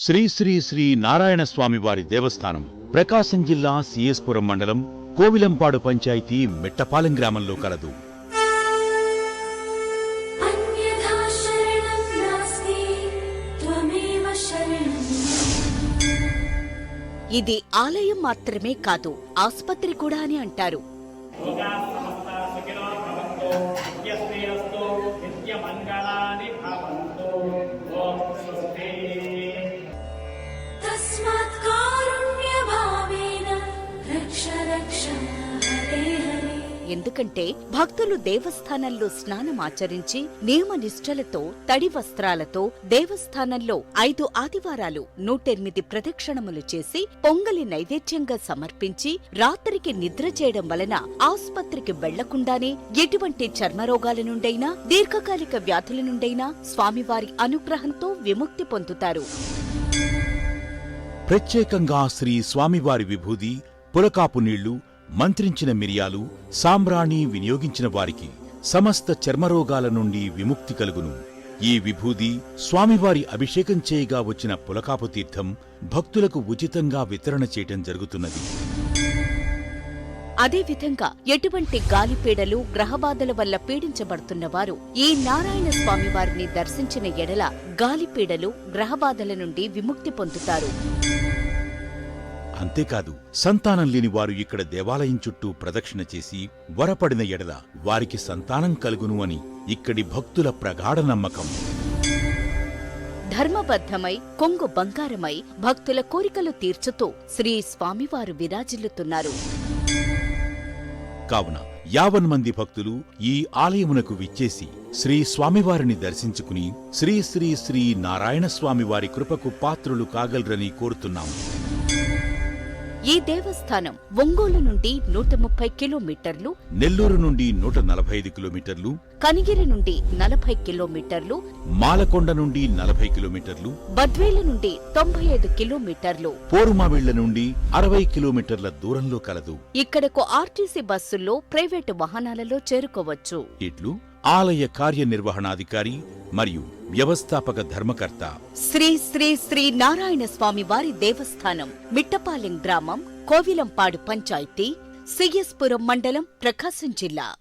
శ్రీ శ్రీ శ్రీ నారాయణ స్వామివారి దేవస్థానం ప్రకాశం జిల్లా సిఎస్పురం మండలం కోవిలంపాడు పంచాయతీ మెట్టపాలెం గ్రామంలో కలదు. ఇది ఆలయం మాత్రమే కాదు ఆసుపత్రి కూడా అని అంటారు. మంగళ ఎందుకంటే భక్తులు దేవస్థానంలో స్నానమాచరించి నియమ నిష్ఠలతో తడి వస్త్రాలతో దేవస్థానంలో ఐదు ఆదివారాలు నూటెనిమిది ప్రదక్షిణములు చేసి పొంగలి నైవేద్యంగా సమర్పించి రాత్రికి నిద్ర చేయడం వలన ఆసుపత్రికి వెళ్ళకుండానే ఎటువంటి చర్మరోగాల నుండైనా దీర్ఘకాలిక వ్యాధుల నుండైనా స్వామివారి అనుగ్రహంతో విముక్తి పొందుతారు. ప్రత్యేకంగా శ్రీ స్వామివారి విభూది పులకాపు నీళ్ళు మంత్రించిన మిరియాలు సాంబ్రాణి వినియోగించిన వారికి సమస్త చర్మరోగాల నుండి విముక్తి కలుగును. ఈ విభూది స్వామివారి అభిషేకం చేయగా వచ్చిన పులకాపు తీర్థం భక్తులకు ఉచితంగా వితరణ చేయటం జరుగుతున్నది. అదేవిధంగా ఎటువంటి గాలిపీడలు గ్రహబాధల వల్ల పీడించబడుతున్న వారు ఈ నారాయణ స్వామి వారిని దర్శించిన ఎడల గాలిపీడలు గ్రహబాధల నుండి విముక్తి పొందుతారు. అంతేకాదు సంతానం లేని వారు ఇక్కడ దేవాలయం చుట్టూ ప్రదక్షిణ చేసి వరపడిన ఎడల వారికి సంతానం కలుగును అని ఇక్కడి భక్తుల ప్రగాఢ నమ్మకం. ధర్మబద్ధమై కొంగు బంగారమై భక్తుల కోరికలు తీర్చుతూ శ్రీ స్వామివారు విరాజిల్లుతున్నారు. కావున యావన్ మంది భక్తులు ఈ ఆలయమునకు విచ్చేసి శ్రీ స్వామివారిని దర్శించుకుని శ్రీ శ్రీ శ్రీ నారాయణ స్వామివారి కృపకు పాత్రులు కాగలరని కోరుతున్నాము. ఈ దేవస్థానం ఒంగోలు నుండి నూట ముప్పై కిలోమీటర్లు నెల్లూరు నుండి నూట నలభై ఐదు కిలోమీటర్లు కనిగిరి నుండి నలభై కిలోమీటర్లు మాలకొండ నుండి నలభై కిలోమీటర్లు బద్వేలు నుండి తొంభై ఐదు కిలోమీటర్లు. పోరుమావిళ్ళ నుండి అరవై కిలోమీటర్ల దూరంలో కలదు. ఇక్కడకు ఆర్టీసీ బస్సుల్లో ప్రైవేటు వాహనాలలో చేరుకోవచ్చు. ఇట్లు ఆలయ కార్యనిర్వహణాధికారి మరియు వ్యవస్థాపక ధర్మకర్త. శ్రీ శ్రీ శ్రీ నారాయణ స్వామి వారి దేవస్థానం మిట్టపాలెం గ్రామం కోవిలంపాడు పంచాయతీ సిఎస్పురం మండలం ప్రకాశం జిల్లా.